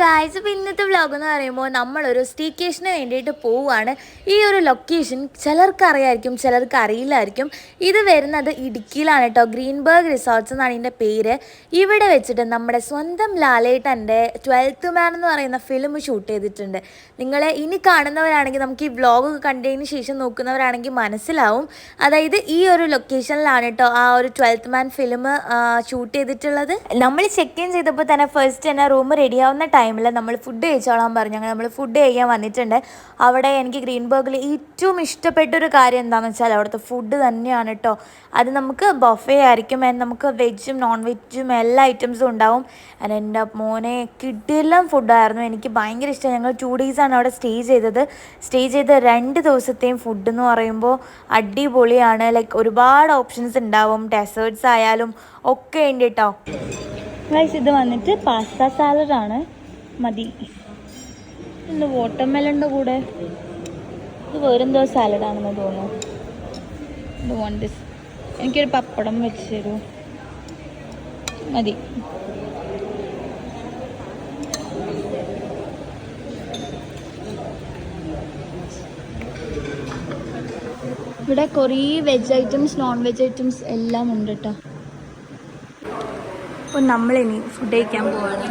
Guys ഇപ്പോൾ ഇന്നത്തെ vlog എന്ന് പറയുമ്പോൾ നമ്മളൊരു സ്റ്റീക്കേഷന് വേണ്ടിയിട്ട് പോവുകയാണ് ഈ ഒരു ലൊക്കേഷൻ ചിലർക്ക് അറിയായിരിക്കും ചിലർക്ക് അറിയില്ലായിരിക്കും ഇത് വരുന്നത് ഇടുക്കിയിലാണ് കേട്ടോ ഗ്രീൻബേർഗ് റിസോർട്ട്സ് എന്നാണ് ഇതിന്റെ പേര്. ഇവിടെ വെച്ചിട്ട് നമ്മുടെ സ്വന്തം ലാലേട്ടന്റെ ട്വൽത്ത് മാൻ എന്ന് പറയുന്ന ഫിലിം ഷൂട്ട് ചെയ്തിട്ടുണ്ട്. നിങ്ങളെ ഇനി കാണുന്നവരാണെങ്കിൽ നമുക്ക് ഈ വ്ലോഗ് കണ്ടതിന് ശേഷം നോക്കുന്നവരാണെങ്കിൽ മനസ്സിലാവും. അതായത് ഈ ഒരു ലൊക്കേഷനിലാണ് കേട്ടോ ആ ഒരു ട്വൽത്ത് മാൻ ഫിലിം ഷൂട്ട് ചെയ്തിട്ടുള്ളത്. നമ്മൾ ചെക്ക് ഇൻ ചെയ്തപ്പോൾ തന്നെ ഫസ്റ്റ് തന്നെ റൂം റെഡിയാവുന്ന ടൈമിൽ നമ്മൾ ഫുഡ് കഴിച്ചോളാൻ പറഞ്ഞു. അങ്ങനെ നമ്മൾ ഫുഡ് കഴിക്കാൻ വന്നിട്ടുണ്ട്. അവിടെ എനിക്ക് ഗ്രീൻബർഗിൽ ഏറ്റവും ഇഷ്ടപ്പെട്ട ഒരു കാര്യം എന്താണെന്ന് വെച്ചാൽ അവിടുത്തെ ഫുഡ് തന്നെയാണ് കേട്ടോ അത് നമുക്ക് ബൊഫേ ആയിരിക്കും. നമുക്ക് വെജും നോൺ വെജും എല്ലാ ഐറ്റംസും ഉണ്ടാവും. and എന്റെ മോനെ കിട്ടിയെല്ലാം ഫുഡായിരുന്നു എനിക്ക് ഭയങ്കര ഇഷ്ടം. ഞങ്ങൾ ടു ഡേയ്സാണ് അവിടെ സ്റ്റേ ചെയ്തത്. സ്റ്റേ ചെയ്ത രണ്ട് ദിവസത്തെയും ഫുഡ് എന്ന് പറയുമ്പോൾ അടിപൊളിയാണ്. ലൈക്ക് ഒരുപാട് ഓപ്ഷൻസ് ഉണ്ടാവും. ഡെസേർട്സ് ആയാലും ഒക്കെ ഉണ്ട് കേട്ടോ ഗൈസ് ഇത് വന്നിട്ട് പാസ്ത സാലഡാണ് മതി. ഇന്ന് വാട്ടർമെലന്റെ കൂടെ. ഇത് വേറെന്തോ സാലഡാണെന്ന് തോന്നുന്നു. വോണ്ട് ദിസ് എനിക്കൊരു പപ്പടം വെച്ച് തരൂ. മതി. ഇവിടെ കുറേ veg items non veg items എല്ലാം ഉണ്ട് കേട്ടോ അപ്പോൾ നമ്മളിനി ഫുഡ് കഴിക്കാൻ പോവാണ്.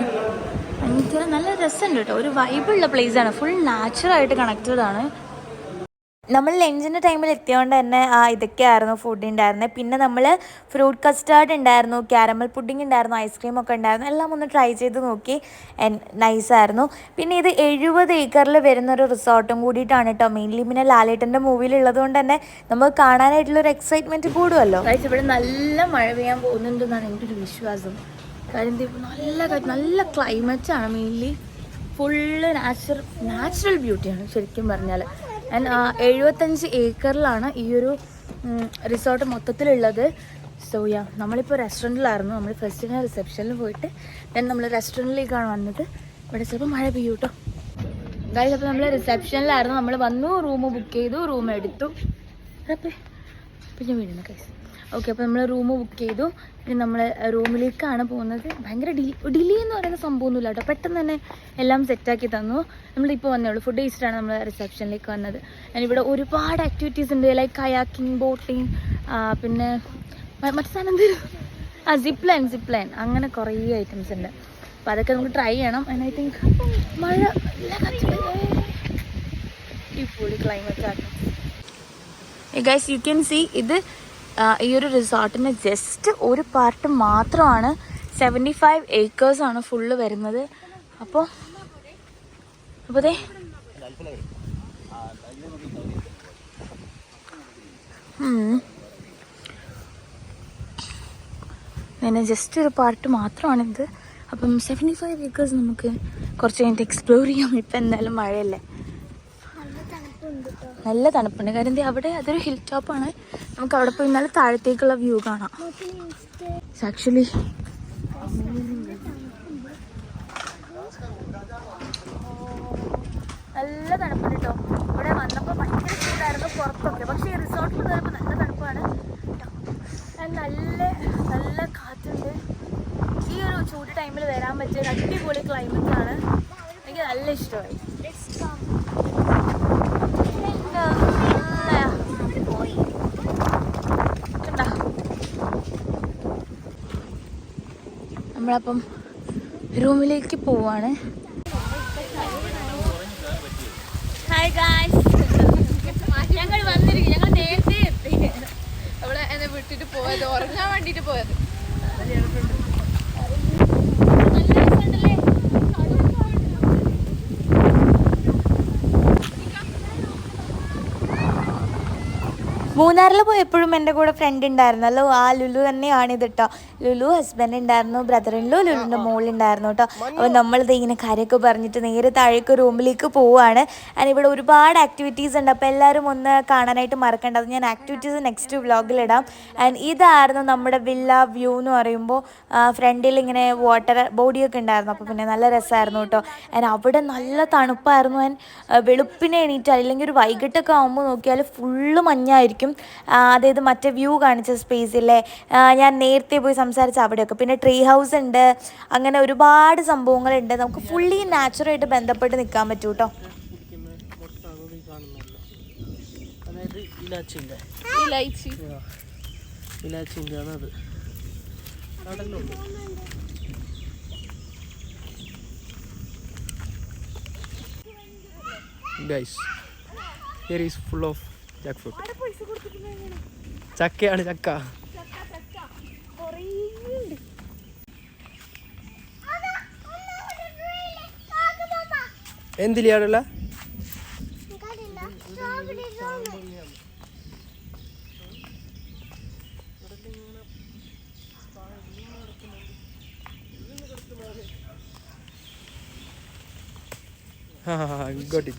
ഭയങ്കര നല്ല രസമുണ്ട് കേട്ടോ. ഒരു വൈബുള്ള പ്ലേസ് ആണ്. ഫുൾ നാച്ചുറലായിട്ട് കണക്റ്റഡ് ആണ് നമ്മൾ ലഞ്ചിന്റെ ടൈമിൽ എത്തിയതുകൊണ്ട് തന്നെ ആ ഇതൊക്കെയായിരുന്നു ഫുഡ് ഉണ്ടായിരുന്നത് പിന്നെ നമ്മൾ ഫ്രൂട്ട് കസ്റ്റാർഡ് ഉണ്ടായിരുന്നു ക്യാരമൽ പുഡിംഗ് ഉണ്ടായിരുന്നു ഐസ്ക്രീം ഒക്കെ ഉണ്ടായിരുന്നു എല്ലാം ഒന്ന് ട്രൈ ചെയ്ത് നോക്കി. നൈസായിരുന്നു പിന്നെ ഇത് എഴുപത് ഏക്കറിൽ വരുന്ന ഒരു റിസോർട്ടും കൂടിയിട്ടാണ് കേട്ടോ മെയിൻലി പിന്നെ ലാലേട്ടന്റെ മൂവിയിലുള്ളത് കൊണ്ട് തന്നെ നമുക്ക് കാണാനായിട്ടുള്ളൊരു എക്സൈറ്റ്മെന്റ് കൂടുമല്ലോ ഇവിടെ നല്ല മഴ പെയ്യാൻ പോകുന്നുണ്ടെന്നാണ് എന്റെ ഒരു വിശ്വാസം. കാര്യം നല്ല നല്ല ക്ലൈമറ്റ് ആണ് മെയിൻലി ഫുള്ള് നാച്ചുറൽ നാച്ചുറൽ ബ്യൂട്ടിയാണ് ശരിക്കും പറഞ്ഞാൽ ആൻഡ് എഴുപത്തഞ്ച് ഏക്കറിലാണ് ഈ ഒരു റിസോർട്ട് മൊത്തത്തിലുള്ളത്. സോ യാ നമ്മളിപ്പോൾ റെസ്റ്റോറന്റിലായിരുന്നു നമ്മൾ ഫസ്റ്റിന് റിസപ്ഷനിൽ പോയിട്ട് ദെൻ നമ്മൾ റെസ്റ്റോറന്റിലേക്കാണ് വന്നത്. ഇവിടെ ചിലപ്പോൾ മഴ പെയ്യും കേട്ടോ ഗായ്സ് അപ്പോൾ നമ്മൾ റിസപ്ഷനിലായിരുന്നു നമ്മൾ വന്നു റൂം ബുക്ക് ചെയ്തു റൂം എടുത്തു. അപ്പം പിന്നെ വീടുന്നു ഗൈസ് ഓക്കെ അപ്പോൾ നമ്മൾ റൂം ബുക്ക് ചെയ്തു. ഇനി നമ്മൾ റൂമിലേക്കാണ് പോകുന്നത്. ഭയങ്കര ഡി ഡിലേ എന്ന് പറയുന്ന സംഭവമൊന്നുമില്ല കേട്ടോ. പെട്ടെന്ന് തന്നെ എല്ലാം സെറ്റാക്കി തന്നു. നമ്മളിപ്പോൾ വന്നേ ഉള്ളൂ. ഫുഡ് കഴിച്ചിട്ടാണ് നമ്മൾ റിസപ്ഷനിലേക്ക് വന്നത്. ഇവിടെ ഒരുപാട് ആക്ടിവിറ്റീസ് ഉണ്ട്. ലൈക്ക് കയാക്കിംഗ് ബോട്ടിങ് പിന്നെ മറ്റു സാധനം എന്തൊരു ആ സിപ്പ് ലൈൻ സിപ്പ് ലൈൻ അങ്ങനെ കുറേ ഐറ്റംസ് ഉണ്ട്. അപ്പോൾ അതൊക്കെ നമുക്ക് ട്രൈ ചെയ്യണം. ആൻഡ് ഐ തിങ്ക് മഴ ഈ പൊളി ക്ലൈമറ്റ് ആക്കും ഗൈസ് യു ക്യാൻ സി ഇത് ഈ ഒരു റിസോർട്ടിന് ജസ്റ്റ് ഒരു പാർട്ട് മാത്രമാണ്. സെവന്റി ഫൈവ് ആണ് ഫുള്ള് വരുന്നത്. അപ്പോൾ അപ്പോൾ അതെ. പിന്നെ ജസ്റ്റ് ഒരു പാർട്ട് മാത്രമാണിത് അപ്പം സെവന്റി ഫൈവ് ഏക്കേഴ്സ് നമുക്ക് കുറച്ച് കഴിഞ്ഞിട്ട് എക്സ്പ്ലോർ ചെയ്യാം. ഇപ്പം എന്തായാലും മഴയല്ലേ. നല്ല തണുപ്പുണ്ട്. കാര്യം അവിടെ അതൊരു ഹിൽ ആണ്. നമുക്ക് അവിടെ പോയി നല്ല താഴത്തേക്കുള്ള വ്യൂ കാണാം. ആക്ച്വലി നല്ല തണുപ്പുണ്ട് കേട്ടോ ഇവിടെ വന്നപ്പോൾ ഭയങ്കര ചൂടായിരുന്നു പുറത്തൊക്കെ. പക്ഷേ റിസോർട്ടിൽ കയറുമ്പോൾ നല്ല തണുപ്പാണ്. നല്ല നല്ല കാറ്റുണ്ട്. ഈ ഒരു ചൂട് ടൈമിൽ വരാൻ പറ്റിയ അടിപൊളി ആണ്. എനിക്ക് നല്ല ഇഷ്ടമായി കണ്ടാ? നമ്മളപ്പം റൂമിലേക്ക് പോവാണ്. ഹായ് ഗായ്സ് ഞങ്ങൾ വന്നിരിക്കും ഞങ്ങൾ നേരത്തെ എത്തി. അവളെ എന്നെ വിട്ടിട്ട് പോയത് ഉറങ്ങാൻ വേണ്ടിട്ട് പോയത്. നല്ല മൂന്നാറിൽ പോയപ്പോഴും എന്റെ കൂടെ ഫ്രണ്ട് ഉണ്ടായിരുന്നല്ലോ ആ ലുലു തന്നെയാണ് ഇത് കേട്ടോ ലുലു ഹസ്ബൻഡ് ഉണ്ടായിരുന്നു ബ്രദറിൻലോ ലുലുവിന്റെ മോളുണ്ടായിരുന്നു കേട്ടോ അപ്പോൾ നമ്മളിത് ഇങ്ങനെ കാര്യമൊക്കെ പറഞ്ഞിട്ട് നേരെ താഴേക്ക് റൂമിലേക്ക് പോവുകയാണ് ആൻഡ് ഇവിടെ ഒരുപാട് ആക്ടിവിറ്റീസ് ഉണ്ട്. അപ്പോൾ എല്ലാവരും ഒന്ന് കാണാനായിട്ട് മറക്കണ്ട. അത് ഞാൻ ആക്ടിവിറ്റീസ് നെക്സ്റ്റ് വ്ളോഗിലിടാം ആൻഡ് ഇതായിരുന്നു നമ്മുടെ വില്ല വ്യൂ എന്ന് പറയുമ്പോൾ ഫ്രണ്ടിൽ ഇങ്ങനെ വാട്ടർ ബോഡിയൊക്കെ ഉണ്ടായിരുന്നു. അപ്പോൾ പിന്നെ നല്ല രസമായിരുന്നു കേട്ടോ ആൻഡ് അവിടെ നല്ല തണുപ്പായിരുന്നു. ആൻഡ് വെളുപ്പിനെ എണീറ്റ് അല്ലെങ്കിൽ ഒരു വൈകിട്ടൊക്കെ ആകുമ്പോൾ നോക്കിയാൽ ഫുള്ള് മഞ്ഞായിരിക്കും. ആ, അതായത് മറ്റേ വ്യൂ കാണിച്ച സ്പേസിലെ ഞാൻ നേരത്തെ പോയി സംസാരിച്ച അവിടെയൊക്കെ. പിന്നെ ട്രീ ഹൗസ് ഉണ്ട്. അങ്ങനെ ഒരുപാട് സംഭവങ്ങളുണ്ട്. നമുക്ക് ഫുള്ളി നാച്ചുറായിട്ട് ബന്ധപ്പെട്ട് നിൽക്കാൻ പറ്റും കേട്ടോ ഇലാച്ചിന്റെ. ഇലൈച്ചി. ഇലാച്ചിന്റെ ആണ് അത്. Guys here is full of jack fruit ചക്കയാണ് ചക്ക. എന്തിലാടുള്ള ഗോട്ടി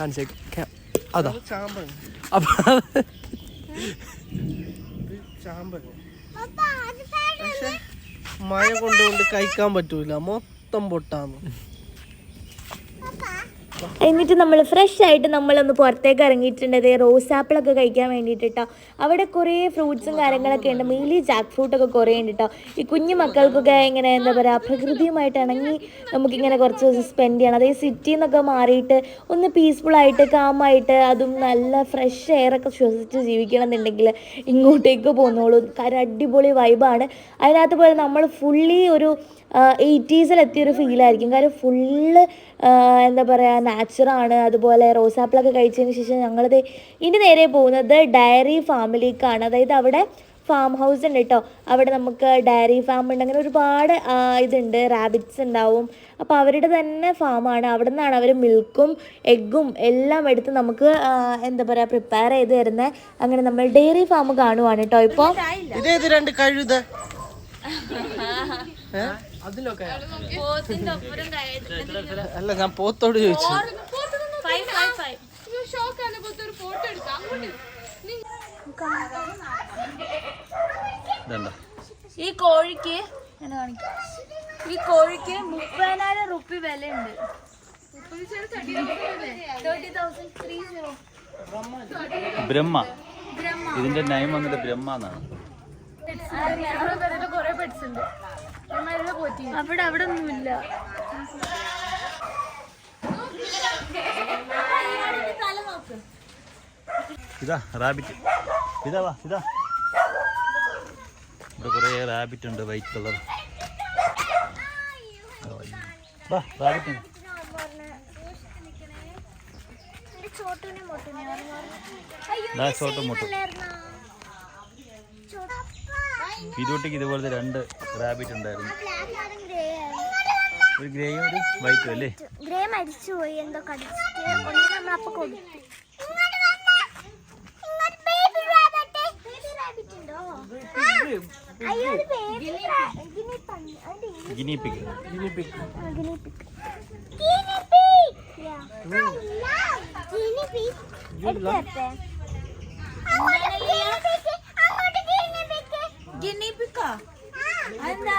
കാണിച്ചേ. അതാ? അപ്പൊ പക്ഷെ മഴ കൊണ്ടുകൊണ്ട് കഴിക്കാൻ പറ്റൂല. മൊത്തം പൊട്ടാന്ന്. എന്നിട്ട് നമ്മൾ ഫ്രഷ് ആയിട്ട് നമ്മളൊന്ന് പുറത്തേക്ക് ഇറങ്ങിയിട്ടുണ്ട്. റോസ് ആപ്പിളൊക്കെ കഴിക്കാൻ വേണ്ടിയിട്ട് അവിടെ കുറേ ഫ്രൂട്ട്സും കാര്യങ്ങളൊക്കെ ഉണ്ട്. മെയിൻലി ജാക്ക് ഫ്രൂട്ടൊക്കെ കുറേ ഉണ്ട് കേട്ടോ ഈ കുഞ്ഞു മക്കൾക്കൊക്കെ ഇങ്ങനെ എന്താ പറയുക പ്രകൃതിയുമായിട്ട് ഇണങ്ങി നമുക്കിങ്ങനെ കുറച്ച് ദിവസം സ്പെൻഡ് ചെയ്യണം. അതായത് സിറ്റിയിൽ നിന്നൊക്കെ മാറിയിട്ട് ഒന്ന് പീസ്ഫുള്ളായിട്ട് കാമായിട്ട് അതും നല്ല ഫ്രഷ് എയറൊക്കെ ശ്വസിച്ച് ജീവിക്കണം എന്നുണ്ടെങ്കിൽ ഇങ്ങോട്ടേക്ക് പോന്നോളൂ. കാര്യം അടിപൊളി വൈബാണ് അതിനകത്ത് പോലെ നമ്മൾ ഫുള്ളി ഒരു എയ്റ്റീസിലെത്തിയൊരു ഫീലായിരിക്കും കാര്യം ഫുള്ള് എന്താ പറയുക നാച്ചുറാണ് അതുപോലെ റോസാപ്പിളൊക്കെ കഴിച്ചതിന് ശേഷം ഞങ്ങളത് ഇനി നേരെ പോകുന്നത് ഡയറി ഫാമിലേക്കാണ്. അതായത് അവിടെ ഫാം ഹൗസ് ഉണ്ട് കേട്ടോ അവിടെ നമുക്ക് ഡയറി ഫാം ഉണ്ട്. അങ്ങനെ ഒരുപാട് ഇതുണ്ട്. റാബിറ്റ്സ് ഉണ്ടാവും. അപ്പോൾ അവരുടെ തന്നെ ഫാമാണ് അവിടെ നിന്നാണ് അവർ മിൽക്കും എഗ്ഗും എല്ലാം എടുത്ത് നമുക്ക് എന്താ പറയുക പ്രിപ്പയർ ചെയ്ത് തരുന്നത് അങ്ങനെ നമ്മൾ ഡയറി ഫാം കാണുവാണ് കേട്ടോ ഇപ്പോൾ രണ്ട് കഴുത? അതിലൊക്കെ അല്ല ഞാൻ പോത്തോട് ചോദിച്ചു. ഷോക്കാണ്. ഒരു ഫോട്ടോ എടുക്കാം. അങ്ങോട്ട്. ഈ കോഴിക്ക് ഈ കോഴിക്ക് മുപ്പതിനായിരം റുപ്പി വിലയുണ്ട്. ബ്രഹ്മ. ഇതിന്റെ നയം വന്നിട്ട് ബ്രഹ്മ എന്നാണ്. കൊറേ ഉണ്ട്. അവിടെ അവിടെ ഒന്നുമില്ല ഇതാ റാബിറ്റ് ഇതാ വാ ഇതാ. ഇവിടെ കുറേ റാബിറ്റ് ഉണ്ട് വൈറ്റ് കളർ വാ റാബിറ്റ് ഇതാ ചോട്ടും മുട്ടും. ഇരുട്ടിക്ക് ഇതുപോലത്തെ രണ്ട് റാബിറ്റ് ഉണ്ടായിരുന്നു. ഒരു ഗ്രേയും ഒരു വൈറ്റും അല്ലേ? ഗ്രേ മരിച്ചു പോയി എന്തോ കടിച്ചിട്ട് ഗിനിപ്പിക്കുന്നു കൊടുത്തു ഗിനി. ഗിനി ഗിനിപ്പിക്ക് English- ആ, ഗിന്നിപ്പിക്കാ അതെന്താ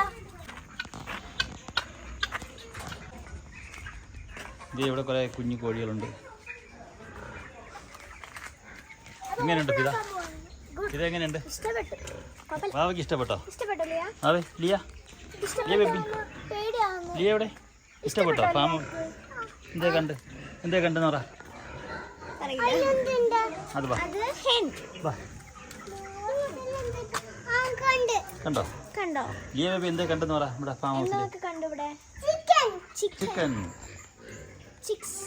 ഇത് ഇവിടെ കുറേ കുഞ്ഞു കോഴികളുണ്ട്. എങ്ങനെയുണ്ട് പിത? ഇത് എങ്ങനെയുണ്ട് ബാബയ്ക്ക് വാവയ്ക്ക് ഇഷ്ടപ്പെട്ടോ അതെ ആവേ ലിയ. ലിയ ബേബി. ലിയ എവിടെ? ഇഷ്ടപ്പെട്ടോ? ഫാമ എന്തേ കണ്ട്? എന്തേ കണ്ടെന്ന് പറ? അത്. വാ. കണ്ട്. കണ്ടോ? ലിയ ബേബി എന്താ കണ്ടെന്ന് പറ നമ്മുടെ ഫാം ഹൗസിൽ കണ്ടു ഇവിടെ? Chicken chicken chicken chicks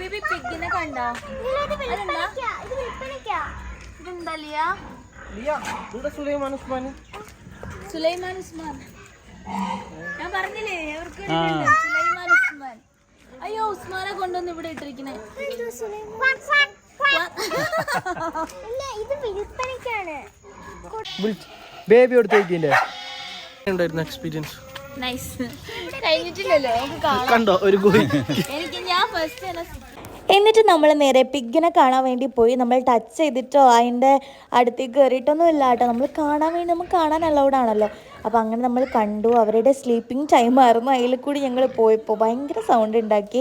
baby പിഗിനെ കണ്ടോ? ഇതെന്താ ലിയ? ലിയ ഇവിടെ സുലൈമാൻ ഉസ്മാൻ? സുലൈമാൻ ഉസ്മാൻ. ഞാൻ പറഞ്ഞില്ലേ അവർക്ക് സുലൈമാൻ ഉസ്മാൻ. അയ്യോ ഉസ്മാനെ കൊണ്ടുവന്ന് ഇവിടെ ഇട്ടിരിക്കണേ. ഇത് വിൽപ്പനയ്ക്കാണ്. ബേബി എടുത്തേക്കിന്റെ ഉണ്ടായിരുന്നു എക്സ്പീരിയൻസ് കണ്ടോ ഒരു എനിക്ക് ഞാൻ ഫസ്റ്റ് എന്നിട്ട് നമ്മൾ നേരെ പിഗിനെ കാണാൻ വേണ്ടി പോയി. നമ്മൾ ടച്ച് ചെയ്തിട്ടോ അതിന്റെ അടുത്തേക്ക് കയറിയിട്ടൊന്നും ഇല്ല കേട്ടോ. നമ്മൾ കാണാൻ വേണ്ടി നമുക്ക് കാണാൻ അലൗഡ് ആണല്ലോ. അപ്പോൾ അങ്ങനെ നമ്മൾ കണ്ടു. അവരുടെ സ്ലീപ്പിംഗ് ടൈം ആയിരുന്നു. അതിൽ കൂടി ഞങ്ങൾ പോയപ്പോൾ ഭയങ്കര സൗണ്ട് ഉണ്ടാക്കി.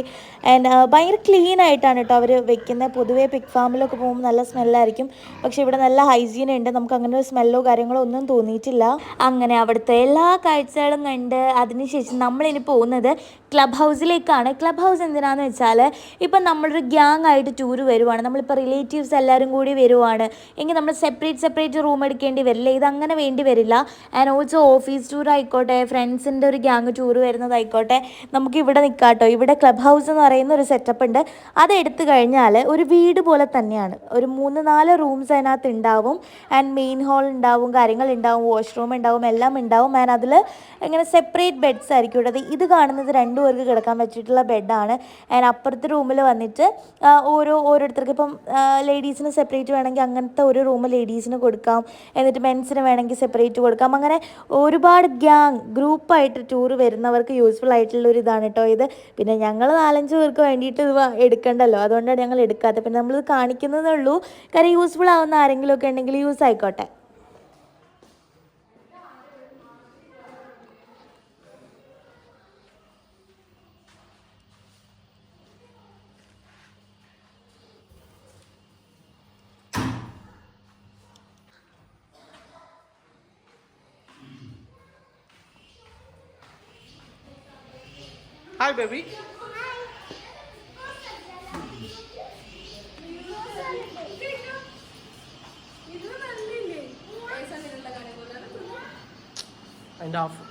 ആൻഡ് ഭയങ്കര ക്ലീൻ ആയിട്ടാണ് കേട്ടോ അവർ വെക്കുന്നത് പൊതുവേ പിക് ഫാമിലൊക്കെ പോകുമ്പോൾ നല്ല സ്മെല്ലായിരിക്കും പക്ഷേ ഇവിടെ നല്ല ഹൈജീൻ ഉണ്ട്. നമുക്ക് അങ്ങനെ ഒരു സ്മെല്ലോ കാര്യങ്ങളോ ഒന്നും തോന്നിയിട്ടില്ല. അങ്ങനെ അവിടുത്തെ എല്ലാ കാഴ്ചകളും കണ്ട് അതിനുശേഷം നമ്മളിനി പോകുന്നത് ക്ലബ് ഹൗസിലേക്കാണ് ക്ലബ് ഹൗസ് എന്തിനാന്ന് വെച്ചാൽ ഇപ്പം നമ്മളൊരു ഗ്യാങ് ആയിട്ട് ടൂർ വരുവാണ്. നമ്മളിപ്പോൾ റിലേറ്റീവ്സ് എല്ലാവരും കൂടി വരുവാണ്. എങ്കിൽ നമ്മൾ സെപ്പറേറ്റ് സെപ്പറേറ്റ് റൂം എടുക്കേണ്ടി വരില്ല. ഇതങ്ങനെ വേണ്ടി വരില്ല. ആൻഡ് ഓൾസോ ഓഫീസ് ടൂർ ആയിക്കോട്ടെ ഫ്രണ്ട്സിന്റെ ഒരു ഗ്യാങ് ടൂർ വരുന്നതായിക്കോട്ടെ നമുക്ക് ഇവിടെ നിൽക്കാട്ടോ ഇവിടെ ക്ലബ് ഹൗസ് എന്ന് പറയുന്ന ഒരു സെറ്റപ്പ് ഉണ്ട്. അത് എടുത്തു കഴിഞ്ഞാൽ ഒരു വീട് പോലെ തന്നെയാണ്. ഒരു മൂന്ന് നാല് റൂംസ് അതിനകത്ത് ഉണ്ടാവും. ആൻഡ് മെയിൻ ഹാൾ ഉണ്ടാവും കാര്യങ്ങൾ ഉണ്ടാവും വാഷ്റൂം ഉണ്ടാവും എല്ലാം ഉണ്ടാവും. ആൻഡ് അതിൽ ഇങ്ങനെ സെപ്പറേറ്റ് ബെഡ്സ് ആയിരിക്കും ഉള്ളത്. ഇത് കാണുന്നത് രണ്ടു പേർക്ക് കിടക്കാൻ പറ്റിയിട്ടുള്ള ബെഡാണ് ആൻഡ് അപ്പുറത്തെ റൂമിൽ വന്നിട്ട് ഓരോ ഓരോരുത്തർക്ക് ഇപ്പം ലേഡീസിന് സെപ്പറേറ്റ് വേണമെങ്കിൽ അങ്ങനത്തെ ഒരു റൂം ലേഡീസിന് കൊടുക്കാം. എന്നിട്ട് മെൻസിന് വേണമെങ്കിൽ സെപ്പറേറ്റ് കൊടുക്കാം. അങ്ങനെ ഒരുപാട് ഗ്യാങ് ഗ്രൂപ്പായിട്ട് ടൂർ വരുന്നവർക്ക് യൂസ്ഫുൾ ആയിട്ടുള്ള ഒരു ഇതാണ് കേട്ടോ ഇത്. പിന്നെ ഞങ്ങൾ നാലഞ്ച് പേർക്ക് വേണ്ടിയിട്ട് ഇത് എടുക്കണ്ടല്ലോ. അതുകൊണ്ടാണ് ഞങ്ങൾ എടുക്കാത്തത്. പിന്നെ നമ്മളിത് കാണിക്കുന്നതേ ഉള്ളൂ. കാര്യം യൂസ്ഫുൾ ആവുന്ന ആരെങ്കിലുമൊക്കെ ഉണ്ടെങ്കിൽ യൂസ് ആയിക്കോട്ടെ. Hi, baby. And half.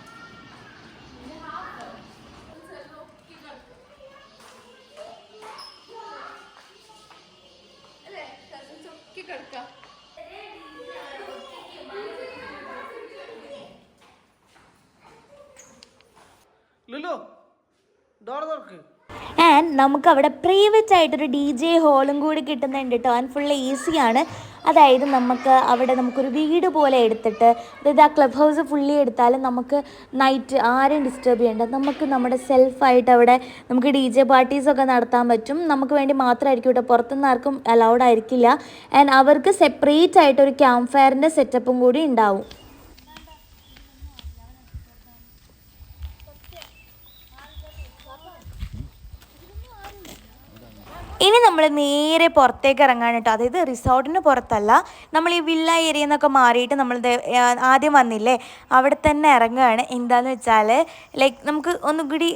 കിടക്കാം Lulu, തുറക്ക് ആൻഡ് നമുക്ക് അവിടെ പ്രൈവറ്റ് ആയിട്ടൊരു ഡി ജെ ഹോളും കൂടി കിട്ടുന്നുണ്ട് കേട്ടോ ആൻഡ് ഫുൾ ഈസിയാണ് അതായത് നമുക്ക് അവിടെ നമുക്കൊരു വീട് പോലെ എടുത്തിട്ട് അതായത് ആ ക്ലബ് ഹൗസ് ഫുള്ളി എടുത്താലും നമുക്ക് നൈറ്റ് ആരും ഡിസ്റ്റർബ് ചെയ്യേണ്ട. നമുക്ക് നമ്മുടെ സെൽഫായിട്ട് അവിടെ നമുക്ക് ഡി ജെ പാർട്ടീസൊക്കെ നടത്താൻ പറ്റും. നമുക്ക് വേണ്ടി മാത്രമായിരിക്കും ഇവിടെ പുറത്തുനിന്ന് ആർക്കും അലൗഡ് ആയിരിക്കില്ല. ആൻഡ് അവർക്ക് സെപ്പറേറ്റ് ആയിട്ട് ഒരു ക്യാമ്പ് ഫയറിന്റെ സെറ്റപ്പും കൂടി ഉണ്ടാവും. ഇനി നമ്മൾ നേരെ പുറത്തേക്ക് ഇറങ്ങാൻ കേട്ടോ. അതായത് റിസോർട്ടിന് പുറത്തല്ല. നമ്മൾ ഈ വില്ല ഏരിയ എന്നൊക്കെ മാറിയിട്ട് നമ്മൾ ആദ്യം വന്നില്ലേ? അവിടെ തന്നെ ഇറങ്ങുകയാണ്. എന്താന്ന് വെച്ചാൽ ലൈക്ക് നമുക്ക് ഒന്നുകൂടി കൂടി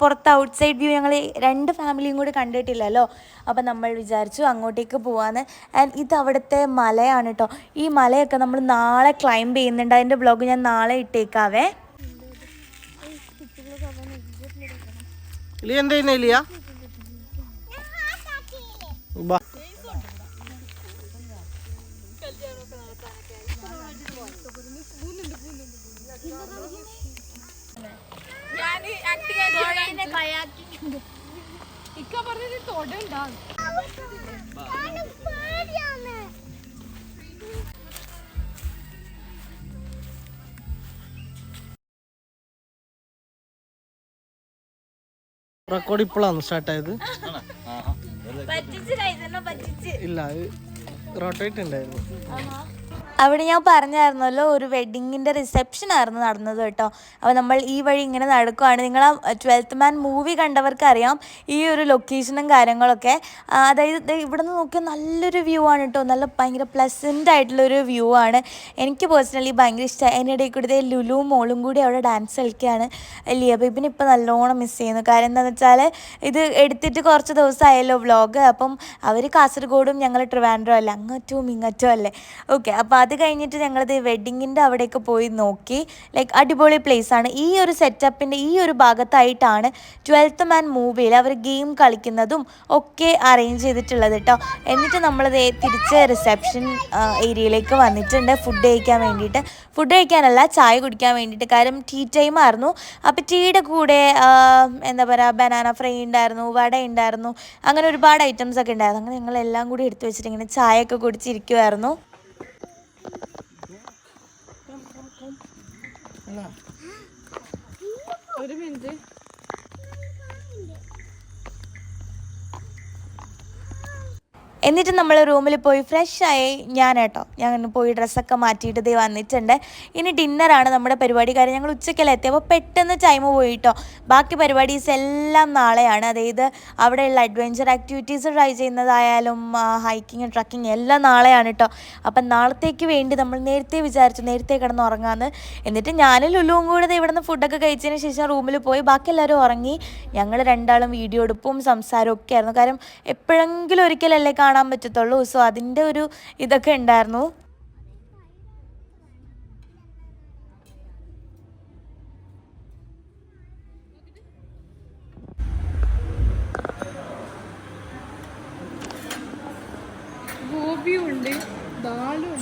പുറത്ത് ഔട്ട് സൈഡ് വ്യൂ ഞങ്ങൾ രണ്ട് ഫാമിലിയും കൂടി കണ്ടിട്ടില്ലല്ലോ. അപ്പം നമ്മൾ വിചാരിച്ചു അങ്ങോട്ടേക്ക് പോവാന്ന്. ആൻഡ് ഇത് അവിടുത്തെ മലയാണ് കേട്ടോ. ഈ മലയൊക്കെ നമ്മൾ നാളെ ക്ലൈംബ് ചെയ്യുന്നുണ്ട്. അതിന്റെ ബ്ലോഗ് ഞാൻ നാളെ ഇട്ടേക്കാവേ. ഇലിയ എന്താ ഇലിയ? ഇക്ക പറഞ്ഞത് തൊടുണ്ടാവും പേടിയാണ് റെക്കോർഡ് ഇപ്പോഴാണ് സ്റ്റാർട്ട് ഇല്ല റൊട്ടേറ്റ് ഉണ്ടായിരുന്നു. അവിടെ ഞാൻ പറഞ്ഞായിരുന്നല്ലോ ഒരു വെഡിങ്ങിന്റെ റിസപ്ഷൻ ആയിരുന്നു നടന്നത് കേട്ടോ. അപ്പോൾ നമ്മൾ ഈ വഴി ഇങ്ങനെ നടക്കുവാണ്. നിങ്ങൾ ആ ട്വൽത്ത് മാൻ മൂവി കണ്ടവർക്ക് അറിയാം ഈ ഒരു ലൊക്കേഷനും കാര്യങ്ങളൊക്കെ. അതായത് ഇവിടെ നിന്ന് നോക്കിയാൽ നല്ലൊരു വ്യൂ ആണ് കേട്ടോ. നല്ല ഭയങ്കര പ്ലസന്റ് ആയിട്ടുള്ളൊരു വ്യൂ ആണ്. എനിക്ക് പേഴ്സണലി ഭയങ്കര ഇഷ്ടമായി അതിനിടയിൽ കൂടി ലുലു ലുലുവും മോളും കൂടി അവിടെ ഡാൻസ് കളിക്കുകയാണ് ലിയ ബേബിനെ ഇപ്പോൾ നല്ലോണം മിസ് ചെയ്യുന്നു. കാരണം എന്താണെന്ന് വെച്ചാൽ ഇത് എടുത്തിട്ട് കുറച്ച് ദിവസമായല്ലോ വ്ലോഗ് അപ്പം അവർ കാസർഗോഡും ഞങ്ങൾ ട്രിവാൻഡ്രോ അല്ല? അങ്ങറ്റവും ഇങ്ങറ്റവും അല്ലേ? ഓക്കെ അപ്പോൾ അത് കഴിഞ്ഞിട്ട് ഞങ്ങളത് വെഡിങ്ങിന്റെ അവിടെയൊക്കെ പോയി നോക്കി. ലൈക്ക് അടിപൊളി ആണ്. ഈ ഒരു സെറ്റപ്പിന്റെ ഈ ഒരു ഭാഗത്തായിട്ടാണ് ട്വൽത്ത് മാൻ മൂവിയിൽ അവർ ഗെയിം കളിക്കുന്നതും ഒക്കെ അറേഞ്ച് ചെയ്തിട്ടുള്ളത് കേട്ടോ എന്നിട്ട് നമ്മളത് തിരിച്ച് റിസപ്ഷൻ ഏരിയയിലേക്ക് വന്നിട്ടുണ്ട്. ഫുഡ് കഴിക്കാൻ വേണ്ടിയിട്ട്. ഫുഡ് കഴിക്കാനല്ല ചായ കുടിക്കാൻ വേണ്ടിയിട്ട്. കാരണം ടീ ടൈം ആയിരുന്നു. അപ്പോൾ ടീയുടെ കൂടെ എന്താ പറയുക ബനാന ഫ്രൈ ഉണ്ടായിരുന്നു വട ഉണ്ടായിരുന്നു. അങ്ങനെ ഒരുപാട് ഐറ്റംസ് ഒക്കെ ഉണ്ടായിരുന്നു. അങ്ങനെ ഞങ്ങൾ എല്ലാം കൂടി എടുത്തു വെച്ചിട്ട് ഇങ്ങനെ ചായയൊക്കെ കുടിച്ചിരിക്കുമായിരുന്നു ഒരു മിനിറ്റ്. എന്നിട്ട് നമ്മൾ റൂമിൽ പോയി ഫ്രഷ് ആയി ഞാൻ കേട്ടോ ഞാൻ പോയി ഡ്രസ്സൊക്കെ മാറ്റിയിട്ട് ദേ വന്നിട്ടുണ്ട്. ഇനി ഡിന്നറാണ് നമ്മുടെ പരിപാടി കാര്യം. ഞങ്ങൾ ഉച്ചയ്ക്കല്ല എത്തിയപ്പോൾ പെട്ടെന്ന് ടൈം പോയിട്ടോ. ബാക്കി പരിപാടീസ് എല്ലാം നാളെയാണ്. അതായത് അവിടെയുള്ള അഡ്വഞ്ചർ ആക്ടിവിറ്റീസ് ട്രൈ ചെയ്യുന്നതായാലും ഹൈക്കിങ് ട്രക്കിങ് എല്ലാം നാളെയാണ് കേട്ടോ അപ്പം നാളത്തേക്ക് വേണ്ടി നമ്മൾ നേരത്തെ വിചാരിച്ചു നേരത്തെ കിടന്ന് ഉറങ്ങാമെന്ന് എന്നിട്ട് ഞാനും ലുലുവും കൂടെ ഇവിടുന്ന് ഫുഡൊക്കെ കഴിച്ചതിന് ശേഷം റൂമിൽ പോയി. ബാക്കി എല്ലാവരും ഉറങ്ങി. ഞങ്ങൾ രണ്ടാളും വീഡിയോ എടുപ്പും സംസാരവും ഒക്കെ ആയിരുന്നു. കാരണം എപ്പോഴെങ്കിലും ഒരിക്കലല്ലേ കാണാൻ പറ്റത്തുള്ളൂ. സോ അതിന്റെ ഒരു ഇതൊക്കെ ഉണ്ടായിരുന്നു. ഗോപിയുണ്ട് ദാലും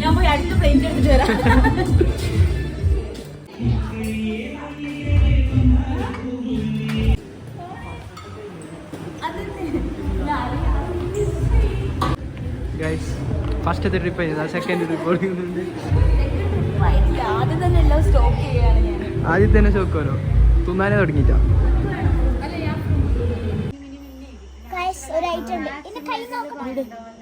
ഞാൻ പോയി അടുത്ത പ്ലേറ്റ് എടുത്തിട്ട് വരാം. ഫസ്റ്റ് ഫസ്റ്റത്തെ ട്രിപ്പ് കഴിഞ്ഞാൽ സെക്കൻഡ് ട്രിപ്പ് കൊടുക്കുന്നുണ്ട് ആദ്യം തന്നെ എല്ലാം സ്റ്റോപ്പ് ചെയ്യാണ് ഞാൻ ആദ്യം തന്നെ ഷോക്ക് വരോ തിന്നാനേ തുടങ്ങിയിട്ടാ. ഒരു ഐറ്റം ഉണ്ട്. എന്റെ കൈ നോക്ക്.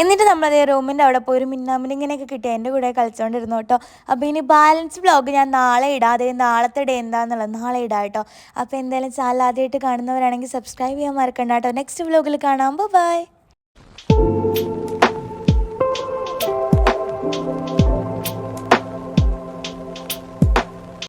എന്നിട്ട് നമ്മളതേ റൂമിന്റെ അവിടെ പോയി ഒരു മിന്നാമിനിങ്ങനെയൊക്കെ കിട്ടി. എന്റെ കൂടെ കളിച്ചുകൊണ്ടിരുന്നു കേട്ടോ. അപ്പോൾ ഇനി ബാലൻസ് വ്ളോഗ് ഞാൻ നാളെ ഇടാം. അതേ നാളത്തെ ഡേ എന്താണെന്നുള്ളത് നാളെ ഇടാം കേട്ടോ. അപ്പോൾ എന്തായാലും ചാനൽ ആദ്യമായിട്ട് കാണുന്നവരാണെങ്കിൽ സബ്സ്ക്രൈബ് ചെയ്യാൻ മറക്കണ്ട കേട്ടോ. നെക്സ്റ്റ് വ്ളോഗിൽ കാണാം. ബൈ